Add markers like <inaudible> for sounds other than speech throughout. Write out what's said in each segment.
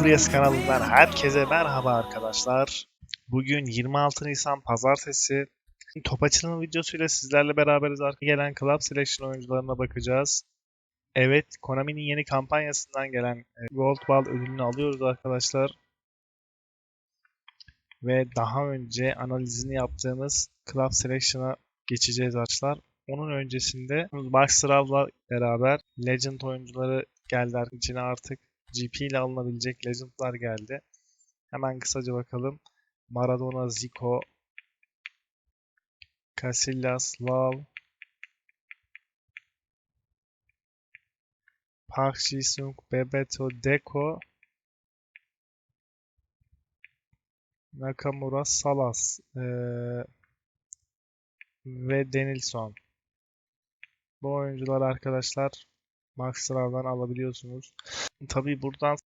Furyas kanalından herkese merhaba arkadaşlar. Bugün 26 Nisan Pazartesi. Top açılımı videosuyla sizlerle beraberiz. Arka gelen Club Selection oyuncularına bakacağız. Evet, Konami'nin yeni kampanyasından gelen e, Gold Ball ödülünü alıyoruz arkadaşlar. Ve daha önce analizini yaptığımız Club Selection'a geçeceğiz arkadaşlar. Onun öncesinde Max Rav'la beraber Legend oyuncuları geldi içine artık GP ile alınabilecek Legend'lar geldi. Hemen kısaca bakalım. Maradona, Zico, Casillas, Love, Park Ji-sung, Bebeto, Deco, Nakamura, Salas eee, ve Denilson. Bu oyuncular arkadaşlar Max alabiliyorsunuz. Tabii buradan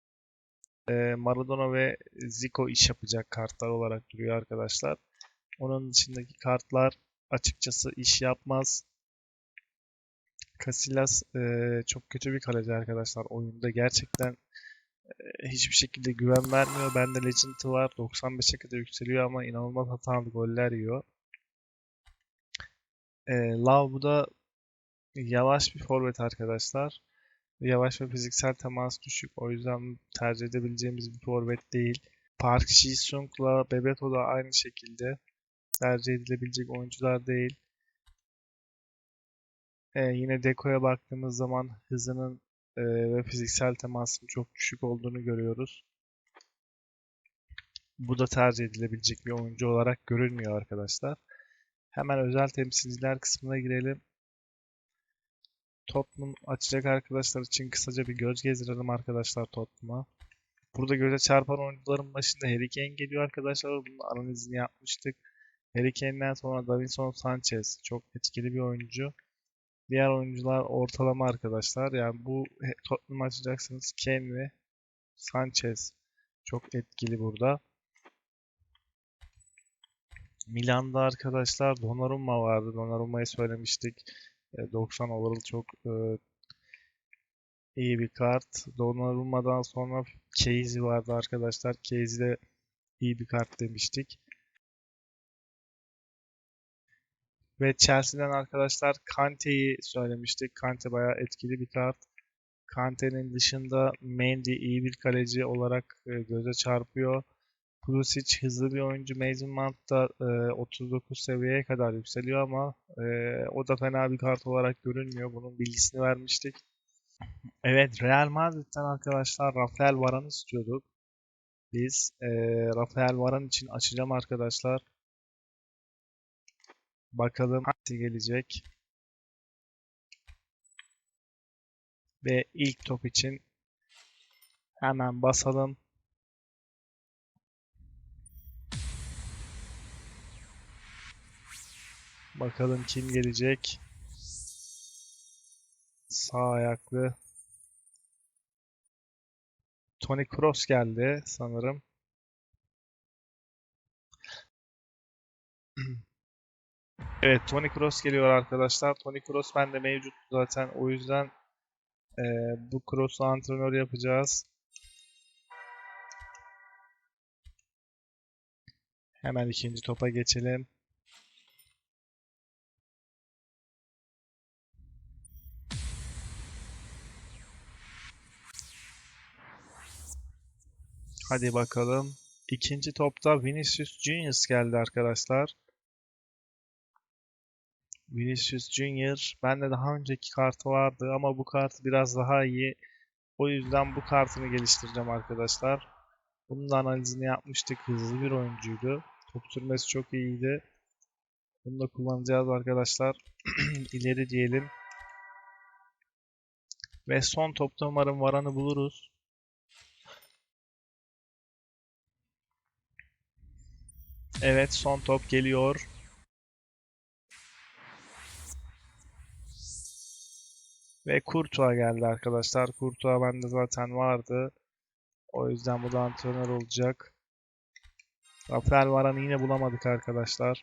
Maradona ve Zico iş yapacak kartlar olarak duruyor arkadaşlar. Onun dışındaki kartlar açıkçası iş yapmaz. Casillas çok kötü bir kaleci arkadaşlar. Oyunda gerçekten hiçbir şekilde güven vermiyor. Bende Legend'ı var. 95'e kadar yükseliyor ama inanılmaz hatalı goller yiyor. E, bu da yavaş bir forvet arkadaşlar. Yavaş ve fiziksel temas düşük. O yüzden tercih edebileceğimiz bir forvet değil. Park Ji-sung'la Bebeto da aynı şekilde tercih edilebilecek oyuncular değil. Ee, yine Deco'ya baktığımız zaman hızının e, ve fiziksel temasının çok düşük olduğunu görüyoruz. Bu da tercih edilebilecek bir oyuncu olarak görülmüyor arkadaşlar. Hemen özel temsilciler kısmına girelim. Tottenham açacak arkadaşlar için kısaca bir göz gezdirelim arkadaşlar Tottenham'a. Burada göze çarpan oyuncuların başında Harry Kane geliyor arkadaşlar. Bunun analizini yapmıştık. Harry Kane'den sonra Davinson Sanchez çok etkili bir oyuncu. Diğer oyuncular ortalama arkadaşlar. Yani bu Tottenham açacaksınız Kane ve Sanchez çok etkili burada. Milan'da arkadaşlar Donnarumma vardı. Donnarumma'yı söylemiştik. E, 90 overall çok e, iyi bir kart. Donnarumma'dan sonra Casey vardı arkadaşlar. Casey de iyi bir kart demiştik. Ve Chelsea'den arkadaşlar Kante'yi söylemiştik. Kante bayağı etkili bir kart. Kante'nin dışında Mendy iyi bir kaleci olarak e, göze çarpıyor. Pulisic hızlı bir oyuncu. Mason Mount da e, 39 seviyeye kadar yükseliyor ama e, o da fena bir kart olarak görünmüyor. Bunun bilgisini vermiştik. Evet, Real Madrid'den arkadaşlar Rafael Varane istiyorduk. Biz e, Rafael Varane için açacağım arkadaşlar. Bakalım hangisi gelecek. Ve ilk top için hemen basalım. Bakalım kim gelecek. Sağ ayaklı. Toni Kroos geldi sanırım. <clears throat> Evet, Toni Kroos geliyor arkadaşlar. Toni Kroos bende mevcut zaten. O yüzden eee, bu Kroos'u antrenör yapacağız. Hemen ikinci topa geçelim. Hadi bakalım. İkinci topta Vinicius Juniors geldi arkadaşlar. Vinicius Junior. Bende daha önceki kartı vardı ama bu kart biraz daha iyi. O yüzden bu kartını geliştireceğim arkadaşlar. Bunun da analizini yapmıştık. Hızlı bir oyuncuydu. Top sürmesi çok iyiydi. Bunu da kullanacağız arkadaşlar. <clears throat> İleri diyelim. Ve son topta umarım Varan'ı buluruz. Evet son top geliyor. Ve Courtois geldi arkadaşlar. Courtois bende zaten vardı. O yüzden bu da antrenör olacak. Rafael Varane'ı yine bulamadık arkadaşlar.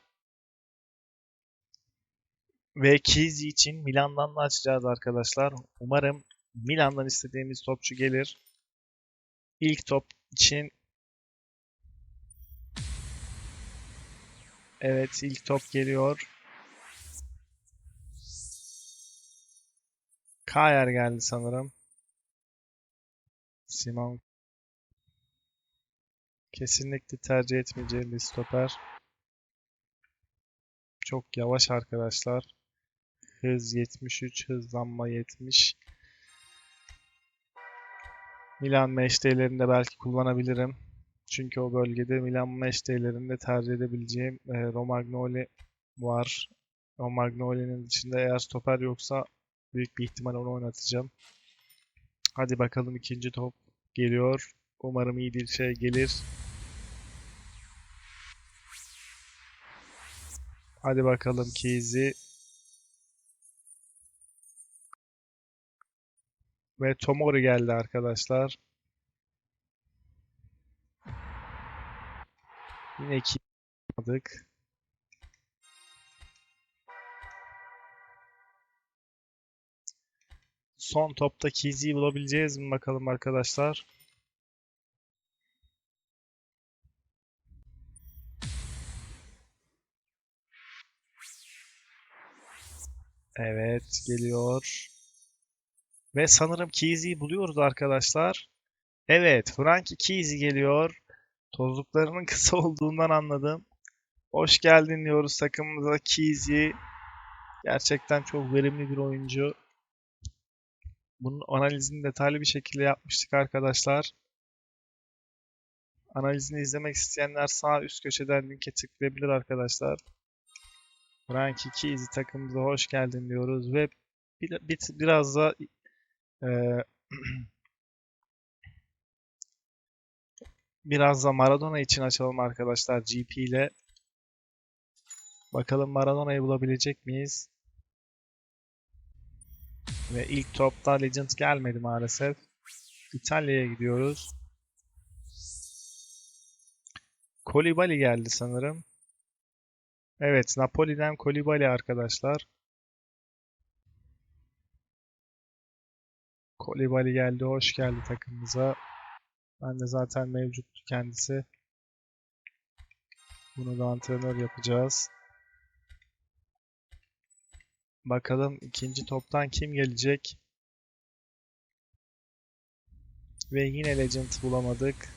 Ve Kizzi için Milan'dan da açacağız arkadaşlar. Umarım Milan'dan istediğimiz topçu gelir. İlk top için Evet ilk top geliyor. Kayer geldi sanırım. Simon kesinlikle tercih etmeyeceğim bir stoper. Çok yavaş arkadaşlar. Hız 73, hızlanma 70. Milan meştelerinde belki kullanabilirim. Çünkü o bölgede Milan meştelerinde tercih edebileceğim e, Romagnoli var. Romagnoli'nin dışında eğer stoper yoksa büyük bir ihtimal onu oynatacağım. Hadi bakalım ikinci top geliyor. Umarım iyi bir şey gelir. Hadi bakalım Kizzy. Ve Tomori geldi arkadaşlar. Yine iki aldık. Son topta Kizzy'yi bulabileceğiz mi bakalım arkadaşlar. Evet, geliyor. Ve sanırım Kizzy'yi buluyoruz arkadaşlar. Evet, Frankie Kizzy geliyor. Tozluklarının <laughs> kısa olduğundan anladım. Hoş geldin diyoruz takımımıza Kizzy. Gerçekten çok verimli bir oyuncu. Bunun analizini detaylı bir şekilde yapmıştık arkadaşlar. Analizini izlemek isteyenler sağ üst köşeden linke tıklayabilir arkadaşlar. Frankie Kizzy takımımıza hoş geldin diyoruz ve bir, bir, biraz da e, <clears throat> biraz da Maradona için açalım arkadaşlar GP ile. Bakalım Maradona'yı bulabilecek miyiz? Ve ilk topta Legend gelmedi maalesef. İtalya'ya gidiyoruz. Kolibali geldi sanırım. Evet, Napoli'den Kolibali arkadaşlar. Kolibali geldi, hoş geldi takımımıza. Ben de zaten mevcuttu kendisi. Bunu da antrenör yapacağız. Bakalım ikinci toptan kim gelecek? Ve yine Legend bulamadık.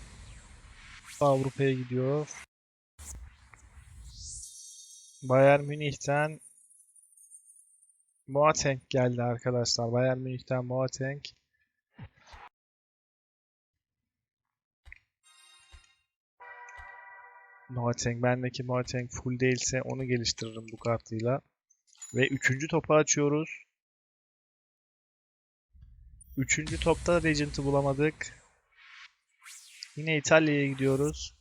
Avrupa'ya gidiyor. Bayern Münih'ten Boateng geldi arkadaşlar. Bayern Münih'ten Boateng. Boateng, bendeki Boateng full değilse onu geliştiririm bu kartıyla. Ve üçüncü topu açıyoruz. Üçüncü topta Regent'ı bulamadık. Yine İtalya'ya gidiyoruz.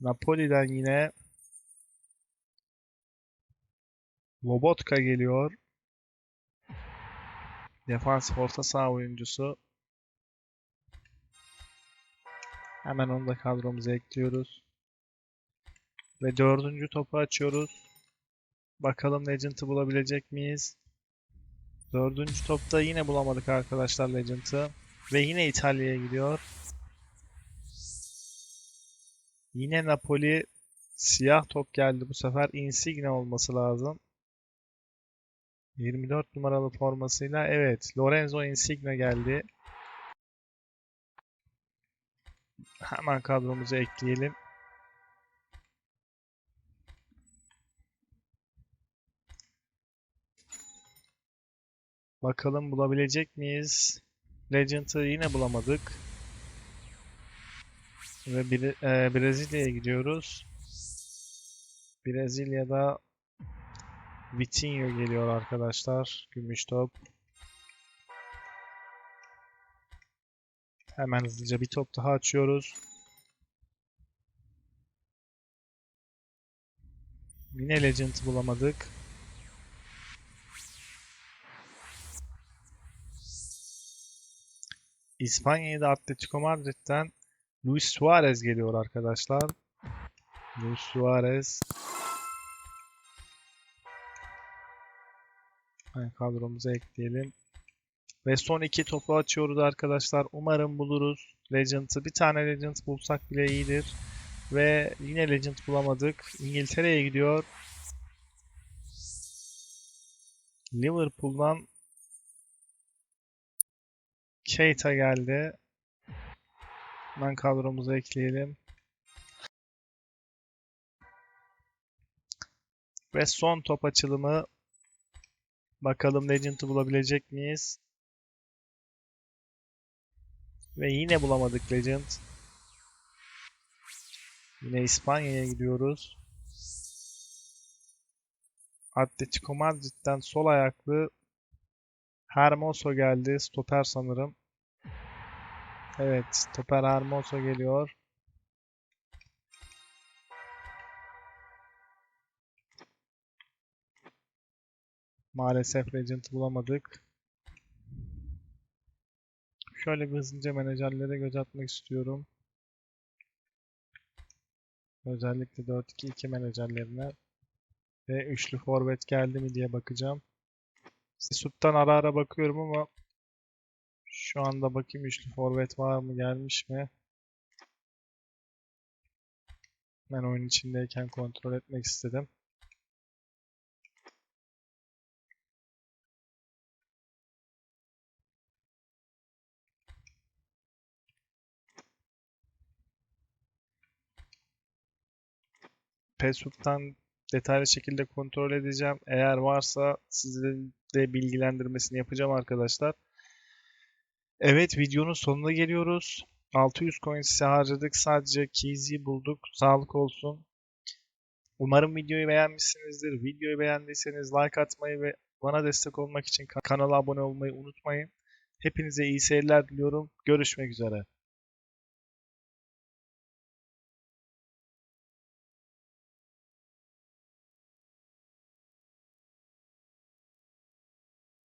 Napoli'den yine Lobotka geliyor. Defans orta saha oyuncusu. Hemen onu da kadromuza ekliyoruz. Ve dördüncü topu açıyoruz. Bakalım Legend'ı bulabilecek miyiz? Dördüncü topta yine bulamadık arkadaşlar Legend'ı. Ve yine İtalya'ya gidiyor. Yine Napoli siyah top geldi bu sefer. Insigne olması lazım. 24 numaralı formasıyla evet Lorenzo Insigne geldi. Hemen kadromuza ekleyelim. Bakalım bulabilecek miyiz? Legend'ı yine bulamadık. Ve Bre- e, Brezilya'ya gidiyoruz. Brezilya'da Vitinho geliyor arkadaşlar. Gümüş top. Hemen hızlıca bir top daha açıyoruz. Yine Legend bulamadık. İspanya'da Atletico Madrid'den Luis Suarez geliyor arkadaşlar. Luis Suarez. Hani kadromuza ekleyelim. Ve son iki topu açıyoruz arkadaşlar. Umarım buluruz Legend'ı. Bir tane Legend bulsak bile iyidir. Ve yine Legend bulamadık. İngiltere'ye gidiyor. Liverpool'dan Keita geldi. Hemen kadromuza ekleyelim. Ve son top açılımı. Bakalım Legend'ı bulabilecek miyiz? Ve yine bulamadık Legend. Yine İspanya'ya gidiyoruz. Atletico Madrid'den sol ayaklı Hermoso geldi. Stoper sanırım. Evet, stoper Hermoso geliyor. Maalesef Legend bulamadık. Şöyle bir hızlıca menajerlere göz atmak istiyorum. Özellikle 4-2-2 menajerlerine. Ve üçlü forvet geldi mi diye bakacağım. Sesut'tan ara ara bakıyorum ama şu anda bakayım üçlü forvet var mı gelmiş mi? Ben oyun içindeyken kontrol etmek istedim. Pesut'tan detaylı şekilde kontrol edeceğim. Eğer varsa sizlerin de bilgilendirmesini yapacağım arkadaşlar. Evet videonun sonuna geliyoruz. 600 coin size harcadık. Sadece Keyzi'yi bulduk. Sağlık olsun. Umarım videoyu beğenmişsinizdir. Videoyu beğendiyseniz like atmayı ve bana destek olmak için kanala abone olmayı unutmayın. Hepinize iyi seyirler diliyorum. Görüşmek üzere.